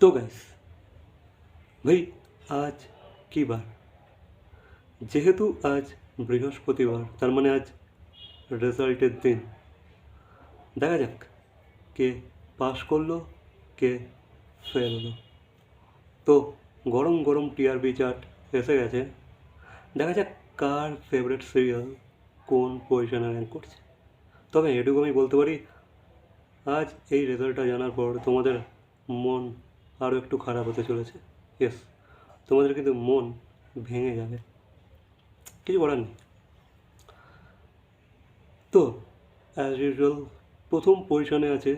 তো গাইস ভাই আজ কী বার যেহেতু আজ বৃহস্পতিবার তার মানে আজ রেজাল্টের দিন দেখা যাক কে পাস করল কে ফেল হলো তো গরম গরম টিআরপি চার্ট এসে গেছে দেখা যাক কার ফেভারিট সিরিয়াল কোন পজিশনে র্যাঙ্ক করছে তবে এটুকু আমি বলতে পারি আজ এই রেজাল্টটা জানার পর তোমাদের মন আরও একটু খারাপ হতে চলেছে। ইয়েস তোমাদের কিন্তু মন ভেঙে যাবে। কিছু করার নেই। তো অ্যাজ ইউজুয়াল প্রথম পজিশনে আছে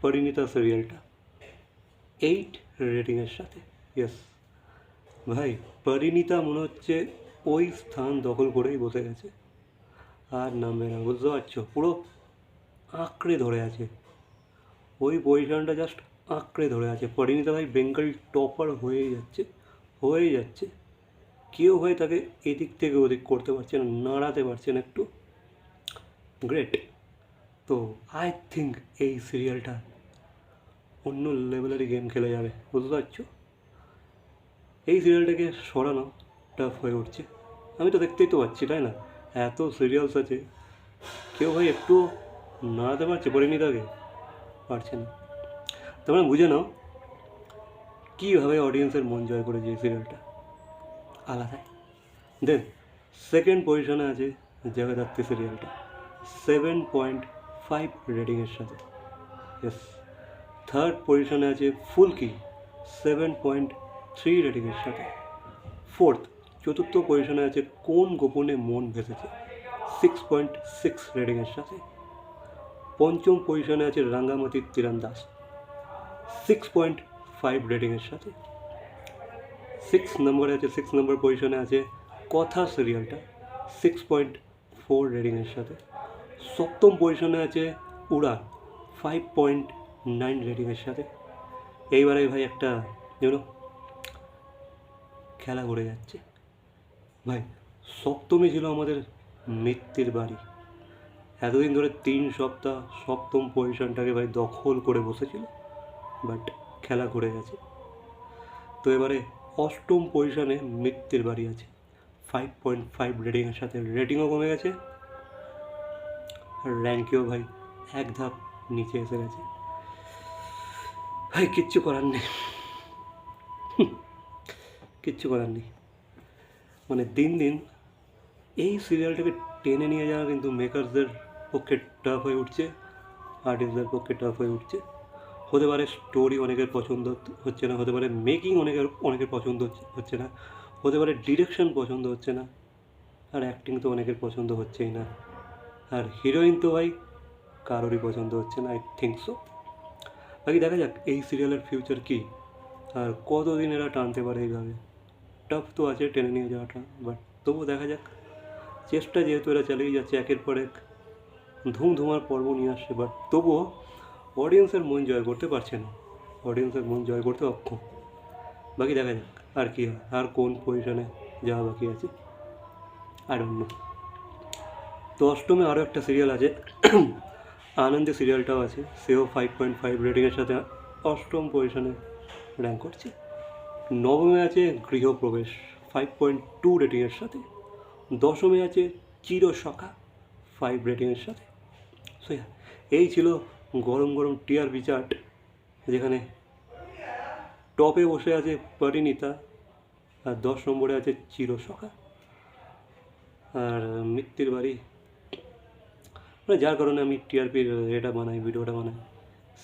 পরিণীতা সিরিয়ালটা এইট রেটিংয়ের সাথে। ইয়েস ভাই, পরিণীতা মনে হচ্ছে ওই স্থান দখল করেই বসে গেছে। আর নামবে না বুঝতে পারছ? পুরো আঁকড়ে ধরে আছে। ওই পজিশনটা জাস্ট আঁকড়ে ধরে আছে। পরিণীতা ভাই বেঙ্গল টপার হয়ে যাচ্ছে হয়ে যাচ্ছে। কেউ ভাই তাকে এদিক থেকে ওদিক করতে পারছে না, নাড়াতে পারছে না একটু। গ্রেট তো আই থিঙ্ক এই সিরিয়ালটা অন্য লেভেলেরই গেম খেলে যাবে, বুঝতে পারছ? এই সিরিয়ালটাকে সরানো টাফ হয়ে উঠছে। আমি তো দেখতেই তো পাচ্ছি, তাই না? এত সিরিয়ালস আছে, কেউ ভাই একটু নাড়াতে পারছে পরিণীতাকে? পারছে না। তোমরা বুঝে নাও কীভাবে অডিয়েন্সের মন জয় করেছে এই সিরিয়ালটা আলাদা দেন সেকেন্ড পজিশনে আছে জগদ্ধাত্রী সিরিয়ালটা সেভেন পয়েন্ট ফাইভ রেটিংয়ের সাথে। ইয়েস থার্ড পজিশনে আছে ফুলকি। সেভেন পয়েন্ট থ্রি রেটিংয়ের সাথে। ফোর্থ চতুর্থ পজিশনে আছে Kon Gopone Mon Bheseche six point six রেটিংয়ের সাথে। পঞ্চম পজিশনে আছে রাঙ্গামাতির তীরান্দাস সিক্স পয়েন্ট ফাইভ রেটিংয়ের সাথে। সিক্স নম্বরে আছে সিক্স নম্বর পজিশনে আছে কথা সিরিয়ালটা সিক্স পয়েন্ট ফোর রেটিংয়ের সাথে। সপ্তম পজিশনে আছে উড়ান ফাইভ পয়েন্ট নাইন রেটিংয়ের সাথে। এইবারে ভাই একটা ইউনো খেলা ঘুরে যাচ্ছে। ভাই সপ্তমী ছিল আমাদের মৃত্যুর বাড়ি। এতদিন ধরে তিন সপ্তাহ সপ্তম পজিশনটাকে ভাই দখল করে বসেছিল। বাট খেলা ঘুরে গেছে। তো এবারে অষ্টম পজিশনে মৃত্যুর বাড়ি আছে। ফাইভ পয়েন্ট ফাইভ রেটিংয়ের সাথে রেটিংও কমে গেছে। র্যাঙ্কেও ভাই এক ধাপ নিচে এসে গেছে। ভাই, কিচ্ছু করার নেই। কিচ্ছু করার নেই। মানে দিন দিন এই সিরিয়ালটাকে টেনে নিয়ে যাওয়া কিন্তু মেকারসদের পক্ষে টাফ হয়ে উঠছে আর্টিস্টদের পক্ষে টাফ হয়ে উঠছে। হতে পারে স্টোরি অনেকের পছন্দ হচ্ছে না, হতে পারে মেকিং অনেকের অনেকের পছন্দ হচ্ছে- না, হতে পারে ডিরেকশন পছন্দ হচ্ছে না, আর অ্যাক্টিং তো অনেকের পছন্দ হচ্ছেই না, আর হিরোইন তো ভাই কারোরই পছন্দ হচ্ছে না আই থিঙ্ক সো বাকি দেখা যাক, এই সিরিয়ালের ফিউচার কী, আর কতদিন এরা টানতে পারে এইভাবে। টাফ তো আছে টেনে নিয়ে যাওয়াটা বাট তবুও দেখা যাক। চেষ্টা যেহেতু এরা চালিয়ে যাচ্ছে, একের পর এক ধুমধুমার পর্ব নিয়ে আসছে বাট তবুও অডিয়েন্সের মন জয় করতে পারছে না। অডিয়েন্সের মন জয় করতে অক্ষম। বাকি দেখা যাক আর কি হয়, আর কোন পজিশনে যাওয়া বাকি আছে। আর অন্য তো অষ্টমে আরও একটা সিরিয়াল আছে। আনন্দে সিরিয়ালটাও আছে। সেও ফাইভ পয়েন্ট ফাইভ রেটিংয়ের সাথে অষ্টম পজিশনে র্যাঙ্ক করছে। নবমে আছে গৃহপ্রবেশ ফাইভ পয়েন্ট টু রেটিংয়ের সাথে। দশমে আছে চিরসখা ফাইভ রেটিংয়ের সাথে। সো এই ছিল গরম গরম টিআরপি চার্ট যেখানে টপে বসে আছে পরিণীতা আর দশ নম্বরে আছে চিরসখা। আর মৃত্যুর বাড়ি মানে যার কারণে আমি টিআরপির এটা বানাই, ভিডিওটা বানাই,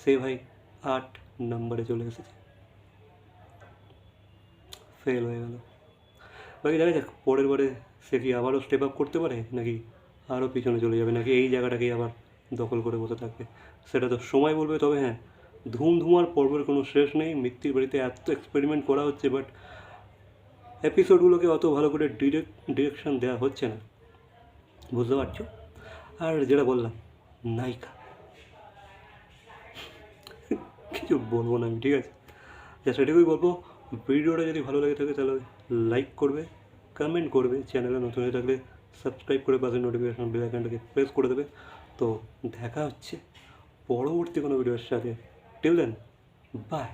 সে ভাই আট নম্বরে চলে এসেছে। ফেল হয়ে গেল। বাকি দেখা যাক, পরের বারে সে কি আবারও স্টেপ আপ করতে পারে, নাকি আরও পিছনে চলে যাবে, নাকি এই জায়গাটাকেই আবার দখল করে বসে থাকবে সেটা তো সময় বলবে, তবে হ্যাঁ ধুমধুমার পর্বের কোনো শেষ নেই। মৃত্যুর বাড়িতে এত এক্সপেরিমেন্ট করা হচ্ছে বাট এপিসোডগুলোকে অত ভালো করে ডিরেক্ট ডিরেকশন দেওয়া হচ্ছে না। বুঝতে পারছ? আর যেটা বললাম, নায়িকা। কিছু বলব না আমি, ঠিক আছে? যা সেটুকুই বলব। ভিডিওটা যদি ভালো লাগে থাকে, তাহলে লাইক করবে কমেন্ট করবে। চ্যানেলে নতুন হয়ে থাকলে সাবস্ক্রাইব করে পাশে নোটিফিকেশন বেল আইকনটাকে প্রেস করে দেবে। তো দেখা হচ্ছে পরবর্তী কোনো ভিডিওর সাথে। Till then by